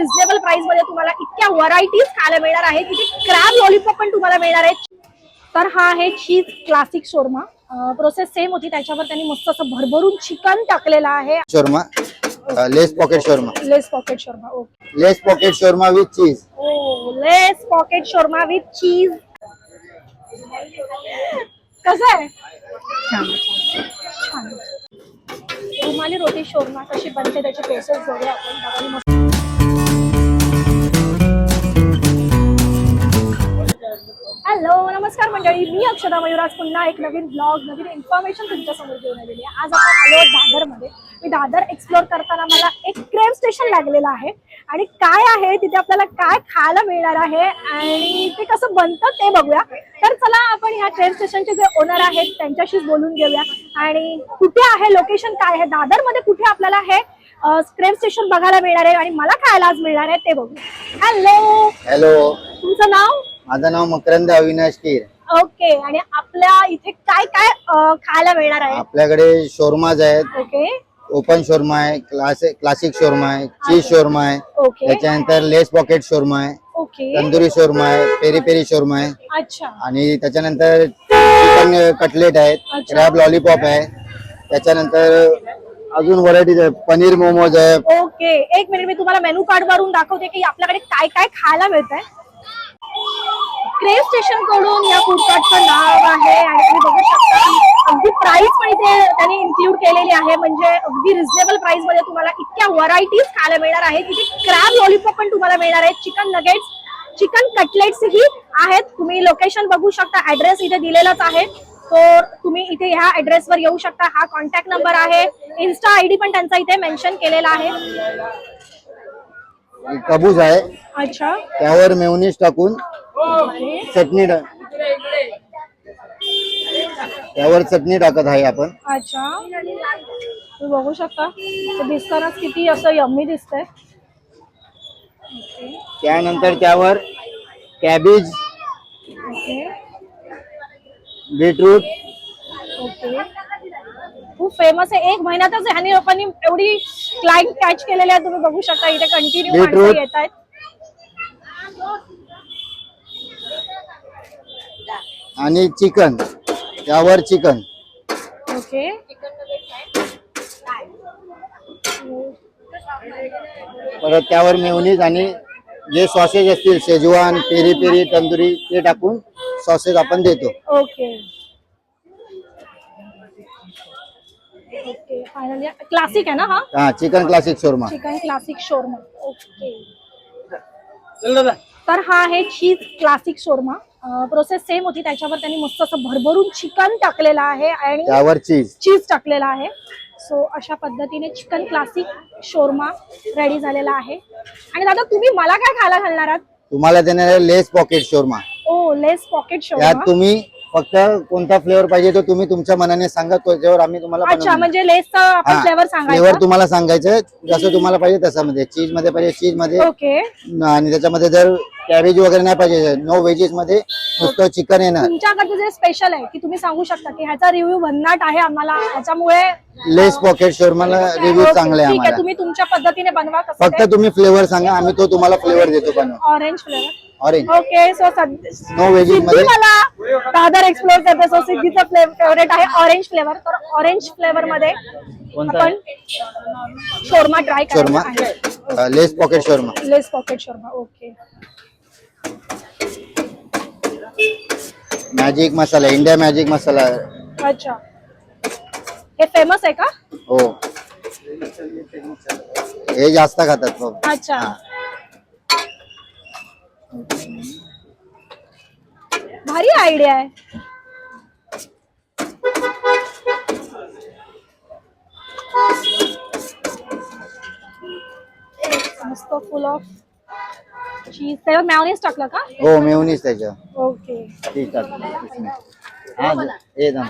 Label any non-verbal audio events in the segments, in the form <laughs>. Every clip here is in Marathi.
रिझनेबल प्राइसमध्ये तुम्हाला इतक्या व्हरायटीज खायला मिळणार आहेत तिथे क्रॅब लॉलीपॉप पण तुम्हाला मिळणार आहे. तर हा आहे cheese classic shawarma process same होती. त्याच्यावर त्यांनी मस्त असं भरभरून चिकन टाकलेलं आहे. Shawarma less pocket shawarma less pocket shawarma okay less pocket shawarma with cheese oh less pocket shawarma with cheese कसं आहे? छान रुमाली रोटी शोरमा कशी बनते त्याची प्रोसेस बघूया आपण. मस्त हॅलो नमस्कार मंडळी. मी अक्षदा मयुराज. पुन्हा एक नवीन ब्लॉग नवीन इन्फॉर्मेशन तुमच्यासमोर घेऊन आलेली आहे. आज आपण आलो दादरमध्ये. मी दादर एक्सप्लोर करताना मला एक क्रेम स्टेशन लागलेलं आहे. आणि काय आहे? तिथे आपल्याला काय खायला मिळणार आहे? आणि ते कसं बनतं ते बघूया. तर चला आपण ह्या ट्रेन स्टेशनचे जे ओनर आहेत त्यांच्याशीच बोलून घेऊया. आणि कुठे आहे? लोकेशन काय आहे? दादरमध्ये कुठे आपल्याला हे क्रेम स्टेशन बघायला मिळणार आहे? आणि मला खायला आज मिळणार आहे ते बघूया. हॅलो हॅलो तुमचं नाव? माझं नाव मकरंद अविनाश कीर. ओके आणि आपल्या इथे काय काय अ, खायला मिळणार आहे? आपल्याकडे शोरमाज आहेत. ओके. ओपन शोरमा आहे क्लासिक क्लासिक शोरमा आहे चीज शोरमा आहे. ओके. त्याच्यानंतर लेस पॉकेट शोरमा आहे. ओके. तंदुरी शोरमा आहे पेरी पेरी शोरमा आहे. अच्छा. आणि त्याच्यानंतर चिकन कटलेट आहेत अच्छा. क्रॅब लॉलीपॉप आहे. त्याच्यानंतर अजून व्हरायटीज आहे पनीर मोमोज आहे. ओके. एक मिनिट मी तुम्हाला मेनू कार्ड वरून दाखवते की आपल्याकडे काय काय खायला मिळत आहे क्रेव स्टेशनकडून या फूड कार्टचं नाव आहे आणि तुम्ही बघू शकता अगदी प्राइस पण इथे त्यांनी इन्क्लूड केलेली आहे. म्हणजे अगदी रिझनेबल प्राइसमध्ये तुम्हाला इतक्या व्हरायटीज खायला मिळणार आहेत तिथे क्रॅब लॉलीपॉप पण तुम्हाला मिळणार आहेत चिकन नगेट्स चिकन कटलेट्स ही आहेत. तुम्ही लोकेशन बघू शकता. ऍड्रेस इथे दिलेलाच आहे. तर तुम्ही इथे ह्या ऍड्रेसवर येऊ शकता. हा कॉन्टॅक्ट नंबर आहे. इन्स्टा आयडी पण त्यांचा इथे मेन्शन केलेला आहे. कबूज आहे. अच्छा. त्यावर मेवनीस टाकून चटणी त्यावर चटणी टाकत आहे आपण. अच्छा. तुम्ही बघू शकता. ते दिसतानाच किती असं यम्मी दिसतंय. त्यानंतर त्यावर कॅबेज ओके. बीटरूट. ओके. खूप फेमस आहे. एक महिन्यातच ह्यानी लोकांनी एवढी क्लायंट कॅच केलेले आहे. तुम्ही बघू शकता. इथे कंटिन्यू माणसं Beetroot. येत आहेत आणि चिकन त्यावर चिकन. ओके. परत त्यावर मेवनीज आणि जे सॉसेज असतील शेजवान पेरी पेरी तंदुरी ते टाकून सॉसेज आपण देतो. ओके. ओके फायनली क्लासिक आहे ना हा? हा chicken classic shawarma chicken classic shawarma okay. तर हा आहे cheese classic shawarma process same होती. त्याच्यावर त्यांनी मस्त असं भरभरून चिकन टाकलेलं आहे आणि त्यावर चीज चीज टाकलेला आहे. सो अशा पद्धतीने चिकन क्लासिक शोरमा रेडी झालेला आहे. आणि दादा तुम्ही मला काय खायला घालणार आहात? तुम्हाला देणार आहे less pocket shawarma oh less pocket shawarma तुम्ही फक्त कोणता फ्लेवर पाहिजे तो तुम्ही तुमच्या मनाने सांगा त्याच्यावर आम्ही तुम्हाला अच्छा म्हणजे आपण फ्लेवर तुम्हाला सांगायचं जसं तुम्हाला पाहिजे तशामध्ये चीजमध्ये पाहिजे चीजमध्ये ओके. आणि त्याच्यामध्ये जर कॅबेज वगैरे नाही पाहिजे नो व्हेजेस मध्ये नुसतं चिकन येणार तुमच्याकडचं जे स्पेशल आहे की तुम्ही सांगू शकता की ह्याचा रिव्ह्यू भन्नाट आहे आम्हाला ह्याच्यामुळे लेस पॉकेट शोरमाला रिव्ह्यू ओके, चांगले आहे ठीक आहे आम्हाला. तुम्ही तुमच्या पद्धतीने बनवा कसं फक्त तुम्ही फ्लेवर सांगा आम्ही तो तुम्हाला फ्लेवर देतो पण orange flavour orange okay so no मध्ये मला दादर एक्सप्लोर करते सो सिद्धीचा फेवरेट आहे ऑरेंज फ्लेवर तर ऑरेंज फ्लेवर मध्ये कोणता? आपण शोरमा ट्राय शोरमा? करणार less pocket shawarma. Less pocket shawarma okay magic masala India magic masala अच्छा. हे फेमस आहे का? हो. हे जास्त खातात. अच्छा. भारी आयडिया आहे मस्त फुल ऑफ़ चीज़ त्यावर मॅवनीज टाकलं का? हो मेवनीस त्याच्या ओके ठीक आहे हा हे जा.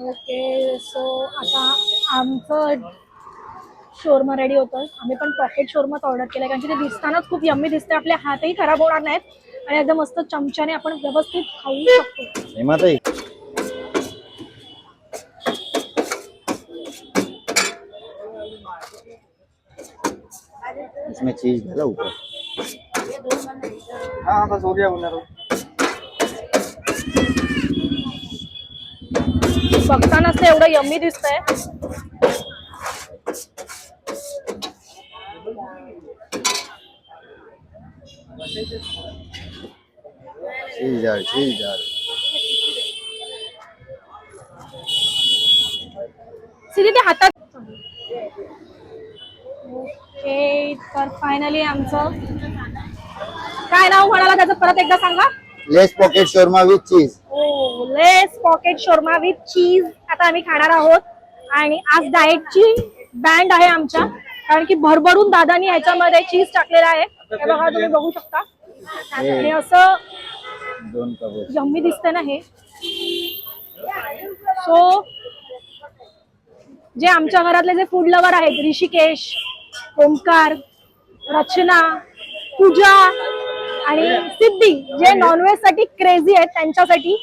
ओके सो आता आमचं शोरमा रेडी होतं आम्ही पण पॉकेट शोरमाच ऑर्डर केलं कारण की ते दिसतानाच खूप यम्मी दिसते आपले हातही खराब होणार नाहीत. आणि एकदम मस्त चमच्याने आपण व्यवस्थित खाऊ शकतो. हेमाताई. इसमें चीज डाला ऊपर. हाँ बस हो गया उन्हें बघतानाच ते एवढं यम्मी दिसतंय. चीज डाल चीज डाल सिधी ते हातात ओके तर फायनली आमचं काय नाव म्हणाला त्याचं? परत एकदा सांगा. Less pocket shawarma with cheese oh less pocket shawarma with cheese आता आम्ही खाणार आहोत. आणि आज डाएटची बँड आहे आमच्या. कारण की भरभरून दादानी ह्याच्यामध्ये चीज टाकलेलं आहे. हे बघा तुम्ही बघू शकता. आणि असं यम्मी दिसतंय ना हे. सो जे आमच्या घरातले जे फूड लवर आहेत ऋषिकेश ओमकार रचना पूजा आणि सिद्धी जे नॉनव्हेजसाठी क्रेझी आहेत त्यांच्यासाठी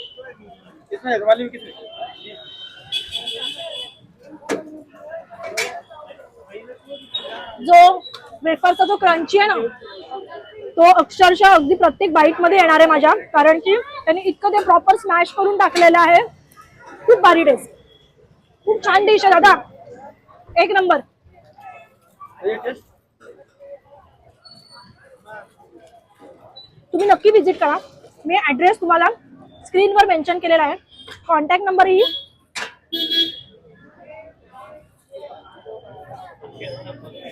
जो वेफरचा जो क्रंची आहे ना तो अक्षरशः अगदी प्रत्येक बाईटमध्ये येणार आहे माझ्या. कारण की त्यांनी इतकं ते प्रॉपर स्मॅश करून टाकलेलं आहे. खूप भारी टेस्ट खूप छान डिश आहे दादा. एक नंबर तुम्ही नक्की विजिट करा. मी ऍड्रेस तुम्हाला स्क्रीनवर मेन्शन केलेला आहे. कॉन्टॅक्ट नंबरही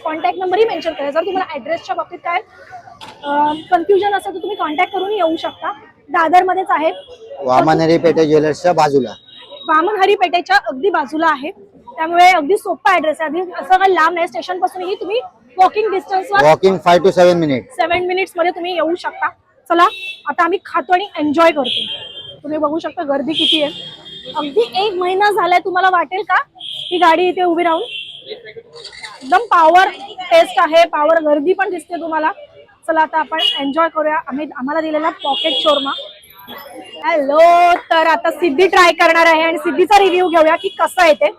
कॉन्टॅक्ट नंबरही मेन्शन करा. जर तुम्हाला ऍड्रेसच्या बाबतीत काय कन्फ्युजन असेल तर तुम्ही कॉन्टॅक्ट करून येऊ शकता. दादरमध्येच आहे. वामनहरी पेठे ज्वेलर्सच्या बाजूला. वामन हरी पेठेच्या अगदी बाजूला आहे. त्यामुळे अगदी सोपा ऍड्रेस आहे. अगदी असं काही लांब नाही. स्टेशन पासूनही तुम्ही walking डिस्टन्सवर walking five two seven minute seven मिनिट्समध्ये तुम्ही येऊ शकता. चला आता आम्ही खातो आणि एन्जॉय करतो. तुम्ही बघू शकता गर्दी किती आहे. अगदी एक महिना झालाय. तुम्हाला वाटेल का? ही गाडी इथे उभी राहून? एकदम पॉवर टेस्ट आहे पॉवर गर्दी पण दिसते तुम्हाला. चला आता आपण एन्जॉय करूया. आम्ही आम्हाला दिलेला पॉकेट शोरमा हॅलो तर आता सिद्धी ट्राय करणार आहे आणि सिद्धीचा रिव्ह्यू घेऊया की कसं आहे ते.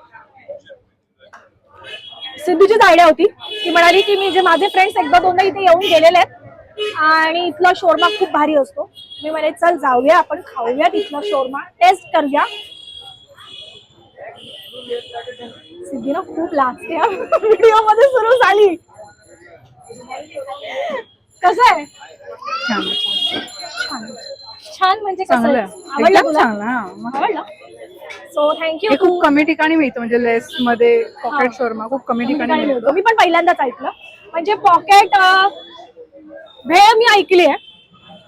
सिद्धीचीच आयडिया होती. ती म्हणाली की मी जे माझे फ्रेंड्स एकदा दोनदा इथे येऊन गेलेले आहेत आणि इथला शोरमा खूप भारी असतो. मी म्हणे चल जाऊया आपण खाऊया तिथला शोरमा टेस्ट करूया. सिद्धी ना खूप लाजते व्हिडिओमध्ये सुरू झाली. कसं आहे? छान. म्हणजे कसं चांगलं. आहे? आहे. आवडलं एकदम तुला? चांगलं हा. आवडलं? सो थँक्यू हे खूप कमी ठिकाणी मिळतं म्हणजे लेस मध्ये पॉकेट शोरमा खूप कमी ठिकाणी मिळतो. मी पण पहिल्यांदाच ऐकलं. म्हणजे पॉकेट भेळ मी ऐकली आहे.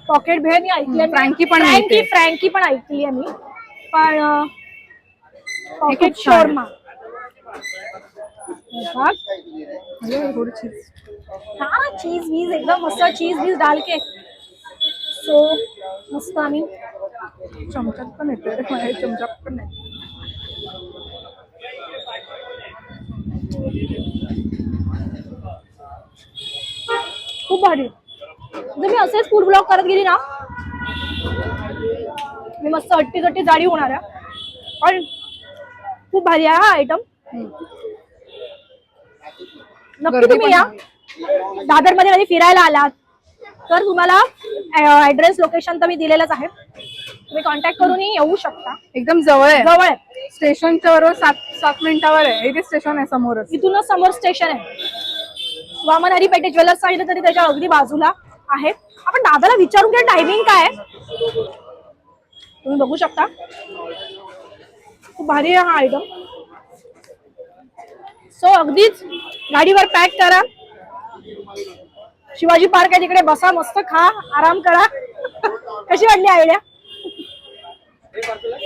पॉकेट भेळ मी ऐकली आहे. फ्रँकी पण फ्रँकी मिळते. फ्रँकी पण ऐकली आहे मी. पण पॉकेट. शोरमा. म्हणजे. हा चीज वीज एकदम मस्त चीज वीज डाल के सो मस्त आम्ही चमच्यात पण येते मला चमच्यात पण येते खूप भारी जर मी असेच फूड ब्लॉग करत गेली ना मी मस्त हट्टी कट्टी जाडी होणार आहे पण खूप भारी आहे हा आयटम नक्की तुम्ही या. दादरमध्ये कधी फिरायला आलात? तर तुम्हाला ऍड्रेस लोकेशन तर मी दिलेलंच आहे. तुम्ही कॉन्टॅक्ट करूनही येऊ शकता. एकदम जवळ आहे. जवळ आहे. स्टेशनच्या बरोबर सात सात मिनिटावर आहे. इथे स्टेशन आहे समोरच. इथूनच समोर स्टेशन आहे. वामन हरी पेठे ज्वेलर्स सांगितलं तरी त्याच्या अगदी बाजूला आहे. आपण दादाला विचारून घ्या टायमिंग काय आहे. तुम्ही बघू शकता. खूप भारी आहे हा आयटम सो अगदीच गाडीवर पॅक करा. शिवाजी पार्क आहे तिकडे बसा मस्त खा आराम करा. कशी वाटली आयडिया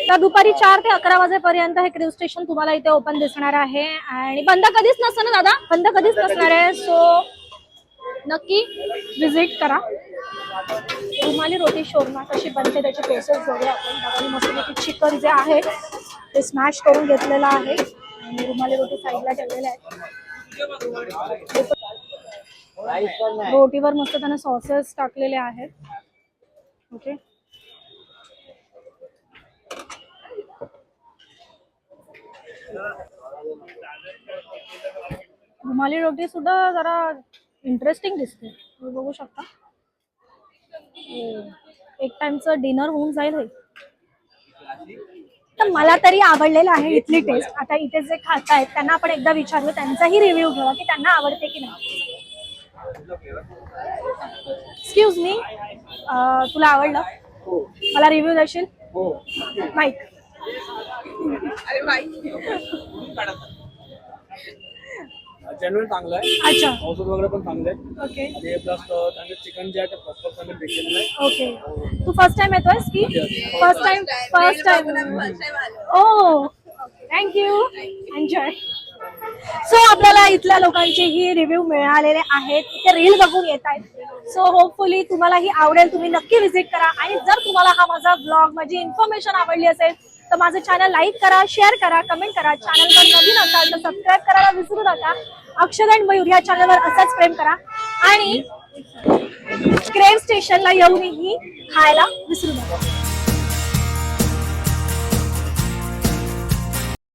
तर दुपारी चार ते अकरा वाजेपर्यंत हे क्रूज स्टेशन तुम्हाला इथे ओपन दिसणार आहे. आणि बंद कधीच नसतं ना दादा? बंद कधीच नसणार आहे. सो नक्की विजिट करा. रुमाली रोटी शोरमा कशी बनते त्याची प्रोसेस बघूया आपण. मस्त चिकन जे आहे ते स्मॅश करून घेतलेलं आहे. आणि रुमाली रोटी साईडला ठेवलेल्या आहेत. रोटीवर मस्त त्याने सॉसेस टाकलेले आहेत. ओके रुमाली रोटी सुद्धा जरा इंटरेस्टिंग दिसते. तुम्ही बघू शकता. एक टाइमचं डिनर होऊन जाईल हे. तर मला तरी आवडलेलं आहे इथली टेस्ट आता इथे जे खातायत त्यांना आपण एकदा विचारू त्यांचाही रिव्ह्यू घेऊया की त्यांना आवडते की नाही. एक्सक्यूज मी तुला आवडलं? मला रिव्ह्यू देशील? माईक <laughs> जेन्युइन चांगलं आहे. अच्छा. औषध वगैरे पण चांगलं आहे ओके. आणि प्लस त्यांचे चिकन जे आहे ते प्रॉपर चांगलं भेटलेलं आहे. ओके. तू फर्स्ट टाइम येतोयस की? First time first time oh thank you enjoy so आपल्याला इथल्या लोकांचेही रिव्ह्यू मिळालेले आहेत. ते रील बघून येत आहेत. सो होपफुली तुम्हालाही आवडेल. तुम्ही नक्की विजिट करा. आणि जर तुम्हाला हा माझा ब्लॉग माझी इन्फॉर्मेशन आवडली असेल तर माझं चॅनल लाईक करा शेअर करा कमेंट करा. चॅनलवर नवीन असाल तर सबस्क्राईब करायला विसरू नका. अक्षर अँड मयूर या चॅनलवर असाच प्रेम करा. आणि क्रेव स्टेशनला येऊनही खायला विसरू नका.